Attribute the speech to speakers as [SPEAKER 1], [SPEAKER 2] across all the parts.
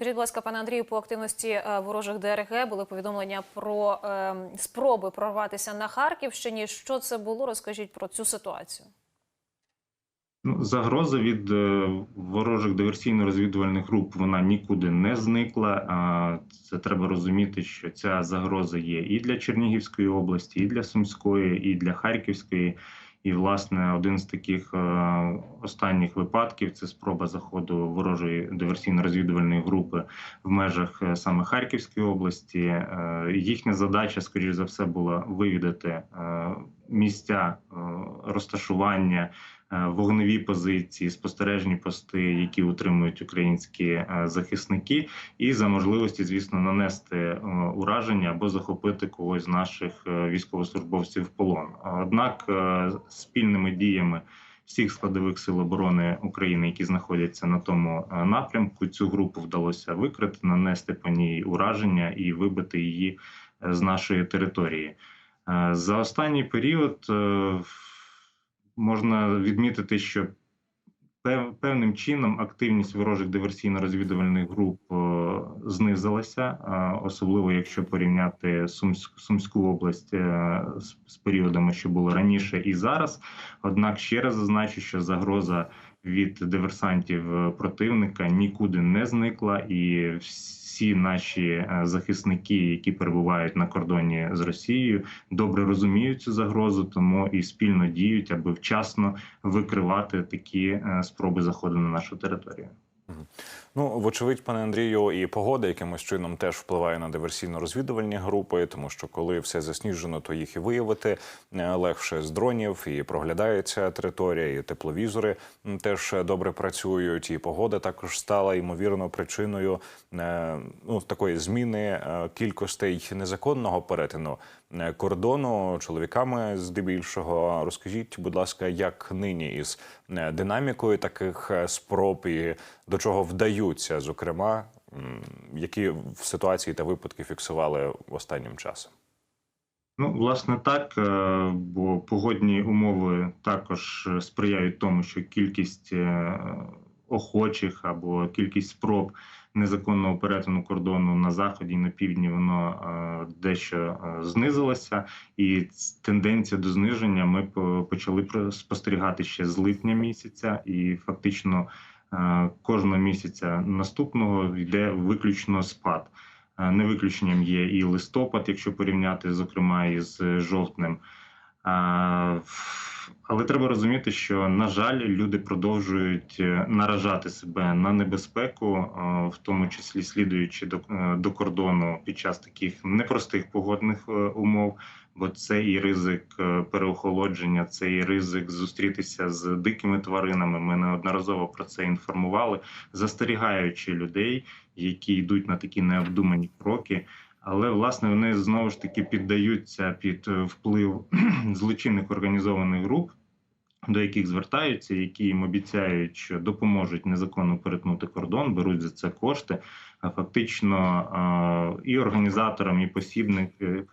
[SPEAKER 1] Скажіть, будь ласка, пане Андрію, по активності е, ворожих ДРГ були повідомлення про е, спроби прорватися на Харківщині. Що це було? Розкажіть про цю ситуацію.
[SPEAKER 2] Ну, загроза від е, ворожих диверсійно-розвідувальних груп вона нікуди не зникла. Це треба розуміти, що ця загроза є і для Чернігівської області, і для Сумської, і для Харківської. І, власне, один з таких е, останніх випадків це спроба заходу ворожої диверсійно-розвідувальної групи в межах е, саме Харківської області. Е, їхня задача, скоріш за все, була вивідати місця е, розташування е, вогневі позиції, спостережні пости, які утримують українські е, захисники, і за можливості, звісно, нанести ураження або захопити когось з наших військовослужбовців в полон. Однак спільними діями всіх складових сил оборони України, які знаходяться на тому напрямку, цю групу вдалося викрити, нанести по ній ураження і вибити її з нашої території. Е, За останній період е, можна відмітити, що певним чином активність ворожих диверсійно-розвідувальних груп е, знизилася, особливо якщо порівняти Сумську область з, періодами, що було раніше і зараз. Однак ще раз зазначу, що загроза від диверсантів противника нікуди не зникла, і всі наші е, захисники, які перебувають на кордоні з Росією, добре розуміють цю загрозу, тому і спільно діють, аби вчасно викривати такі е, спроби заходу на нашу територію.
[SPEAKER 3] Ну, вочевидь, пане Андрію, і погода якимось чином теж впливає на диверсійно-розвідувальні групи, тому що коли все засніжено, то їх і виявити е, легше з дронів, і проглядається територія, і тепловізори теж добре працюють. І погода також стала ймовірно причиною е, ну такої зміни е, кількостей незаконного перетину кордону чоловіками здебільшого. Розкажіть, будь ласка, як нині із динамікою таких спроб і до чого вдаються, зокрема, які в ситуації та випадки фіксували останнім часом?
[SPEAKER 2] Ну, власне, так, е, бо погодні умови також сприяють тому, що кількість е, охочих або кількість спроб незаконного перетину кордону на заході і на півдні воно е, дещо знизилося, і тенденція до зниження ми почали спостерігати ще з липня місяця, і фактично кожного місяця наступного йде виключно спад. Е, Не виключенням є і листопад, якщо порівняти, зокрема, із е, жовтнем. Але треба розуміти, що на жаль, люди продовжують е, наражати себе на небезпеку, е, в тому числі слідуючи до, е, до кордону під час таких непростих погодних е, умов. Бо це і ризик е, переохолодження, це і ризик зустрітися з дикими тваринами. Ми неодноразово про це інформували, застерігаючи людей, які йдуть на такі необдумані кроки. Але власне вони знову ж таки піддаються під е, вплив злочинних організованих груп, до яких звертаються, які їм обіцяють, що допоможуть незаконно перетнути кордон, беруть за це кошти. А фактично і організаторам, і посібник, е,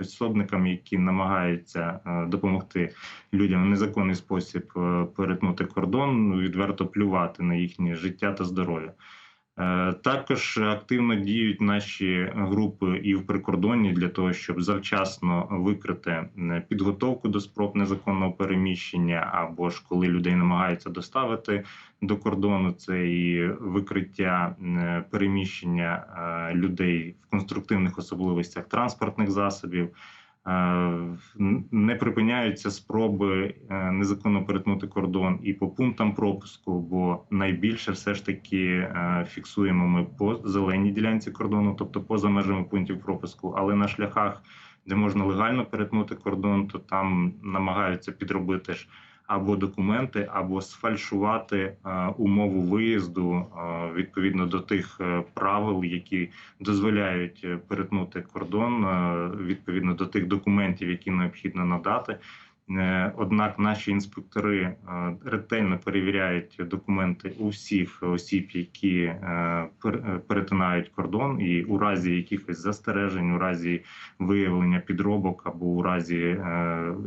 [SPEAKER 2] які намагаються е, допомогти людям в незаконний спосіб е, перетнути кордон, відверто плювати на їхнє життя та здоров'я. Е, Також активно діють наші групи і в прикордонні для того, щоб завчасно викрити е, підготовку до спроб незаконного переміщення, або ж коли людей намагаються доставити до кордону, це і викриття е, переміщення людей в конструктивних особливостях транспортних засобів. Е, Не припиняються спроби е, незаконно перетнути кордон і по пунктам пропуску, бо найбільше все ж таки е, фіксуємо ми по зеленій ділянці кордону, тобто поза межами пунктів пропуску, але на шляхах, де можна легально перетнути кордон, то там намагаються підробити ж або документи, або сфальшувати е, умову виїзду е, відповідно до тих е, правил, які дозволяють перетнути кордон відповідно до тих документів, які необхідно надати. Е, Однак наші інспектори е, ретельно перевіряють документи у всіх осіб, які е, перетинають кордон, і у разі якихось застережень, у разі виявлення підробок або у разі,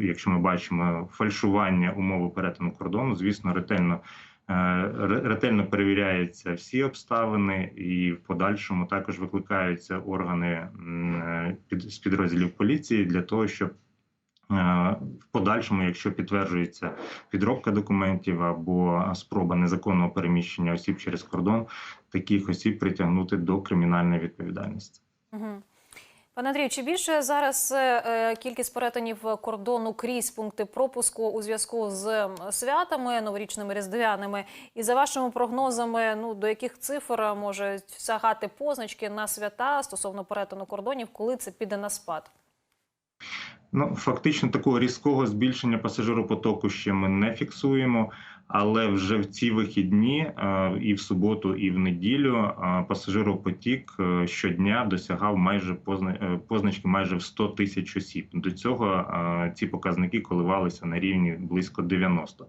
[SPEAKER 2] якщо ми бачимо фальшування умови перетину кордону, звісно, ретельно ре- ретельно перевіряються всі обставини, і в подальшому також викликаються органи з підрозділів поліції для того, щоб в подальшому, якщо підтверджується підробка документів або спроба незаконного переміщення осіб через кордон, таких осіб притягнути до кримінальної відповідальності.
[SPEAKER 1] Пане Андрію, чи більше зараз е, е, кількість перетинів кордону крізь пункти пропуску у зв'язку з святами новорічними різдвяними? І за вашими прогнозами, ну до яких цифр можуть сягати позначки на свята стосовно перетину кордонів, коли це піде на спад?
[SPEAKER 2] Ну, фактично такого різкого збільшення пасажиропотоку ще ми не фіксуємо, але вже в ці вихідні е, і в суботу, і в неділю е, пасажиропотік е, щодня досягав майже позна- позначки майже в 100 тисяч осіб. До цього ці показники коливалися на рівні близько 90.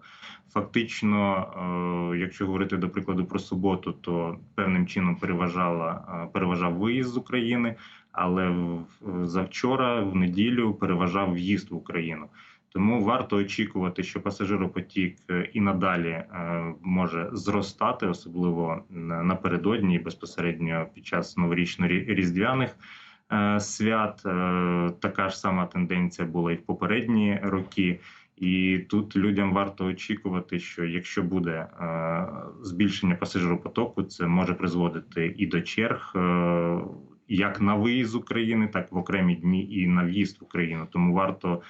[SPEAKER 2] Фактично, якщо говорити до прикладу про суботу, то певним чином переважала переважав виїзд з України але завчора, в неділю, переважав в'їзд в Україну. Тому варто очікувати, що пасажиропотік е, і надалі е, може зростати, особливо напередодні і безпосередньо під час новорічно-різдвяних е, свят. Така ж сама тенденція була і в попередні роки. І тут людям варто очікувати, що якщо буде збільшення пасажиропотоку, це може призводити і до черг, як на виїзд з України, так в окремі дні і на в'їзд в Україну. Тому варто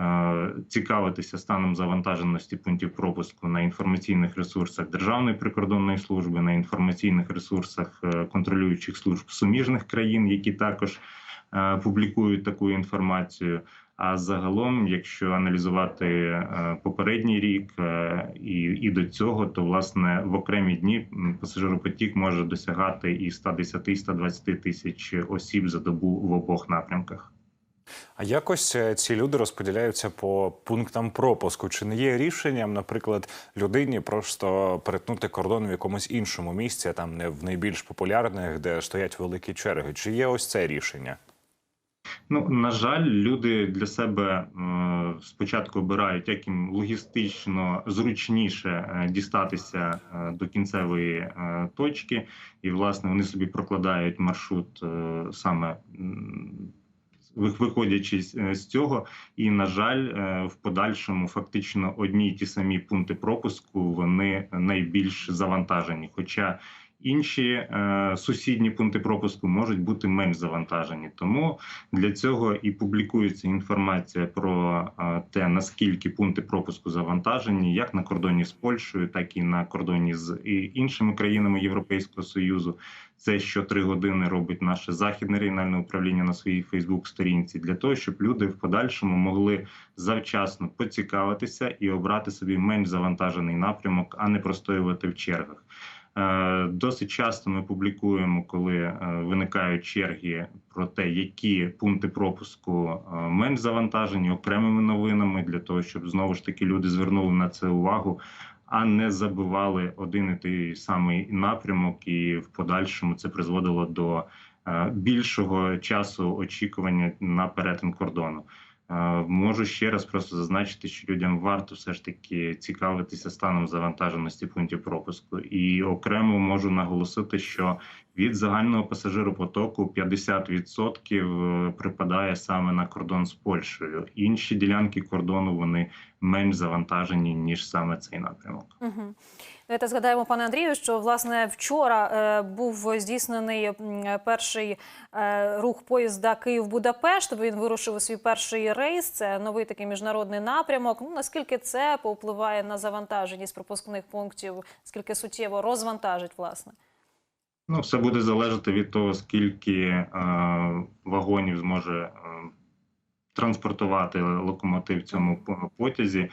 [SPEAKER 2] е, цікавитися станом завантаженості пунктів пропуску на інформаційних ресурсах Державної прикордонної служби, на інформаційних ресурсах е, контролюючих служб суміжних країн, які також е, публікують таку інформацію. А загалом, якщо аналізувати е, попередній рік е, і, і до цього, то власне в окремі дні пасажиропотік може досягати і 110-120 тисяч осіб за добу в обох напрямках.
[SPEAKER 3] А якось е, ці люди розподіляються по пунктам пропуску. Чи не є рішенням, наприклад, людині просто перетнути кордон в якомусь іншому місці, там не в найбільш популярних, де стоять великі черги? Чи є ось це рішення?
[SPEAKER 2] Ну на жаль, люди для себе е, спочатку обирають, як їм логістично зручніше е, дістатися е, до кінцевої точки, і власне вони собі прокладають маршрут саме. Виходячи з цього, і на жаль, в подальшому фактично одні й ті самі пункти пропуску вони найбільш завантажені. Хоча інші е, сусідні пункти пропуску можуть бути менш завантажені. Тому для цього і публікується інформація про е, те, наскільки пункти пропуску завантажені, як на кордоні з Польщею, так і на кордоні з іншими країнами Європейського союзу. Це що три години робить наше західне регіональне управління на своїй Фейсбук-сторінці для того, щоб люди в подальшому могли завчасно поцікавитися і обрати собі менш завантажений напрямок, а не простоювати в чергах. Е, Досить часто ми публікуємо, коли е, виникають черги про те, які пункти пропуску е, менш завантажені окремими новинами, для того, щоб знову ж таки люди звернули на це увагу, а не забивали один і той самий напрямок, і в подальшому це призводило до більшого часу очікування на перетин кордону. Е, Можу ще раз просто зазначити, що людям варто все ж таки цікавитися станом завантаженості пунктів пропуску, і окремо можу наголосити, що від загального пасажиропотоку 50% припадає саме на кордон з Польщею. Інші ділянки кордону вони менш завантажені ніж саме цей напрямок.
[SPEAKER 1] Угу. Давайте згадаємо, пане Андрію, що власне вчора е, був здійснений перший е, рух поїзда Київ-Будапешт. Він вирушив у свій перший рейс. Це новий такий міжнародний напрямок. Ну наскільки це повпливає на завантаженість пропускних пунктів? Скільки суттєво розвантажить власне?
[SPEAKER 2] Ну, все буде залежати від того, скільки е, вагонів зможе е, транспортувати локомотив в цьому потязі.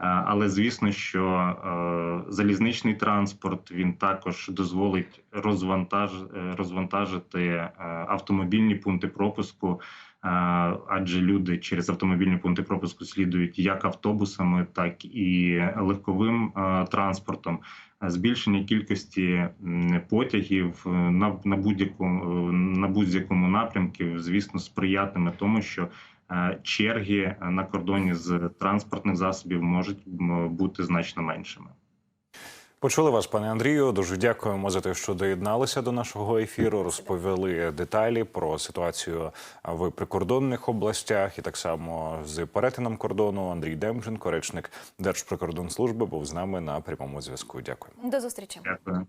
[SPEAKER 2] Е, Але звісно, що е, залізничний транспорт він також дозволить розвантаж, е, розвантажити автомобільні пункти пропуску, адже люди через автомобільні пункти пропуску слідують як автобусами, так і легковим транспортом. Збільшення кількості потягів на, будь-якому на будь-якому напрямку, звісно, сприятиме тому, що черги на кордоні з транспортних засобів можуть бути значно меншими.
[SPEAKER 3] Почули вас, пане Андрію. Дуже дякуємо за те, що доєдналися до нашого ефіру. Розповіли деталі про ситуацію в прикордонних областях і так само з перетином кордону. Андрій Демченко, речник Держприкордонслужби, був з нами на прямому зв'язку. Дякую.
[SPEAKER 1] До зустрічі.
[SPEAKER 2] Дякую.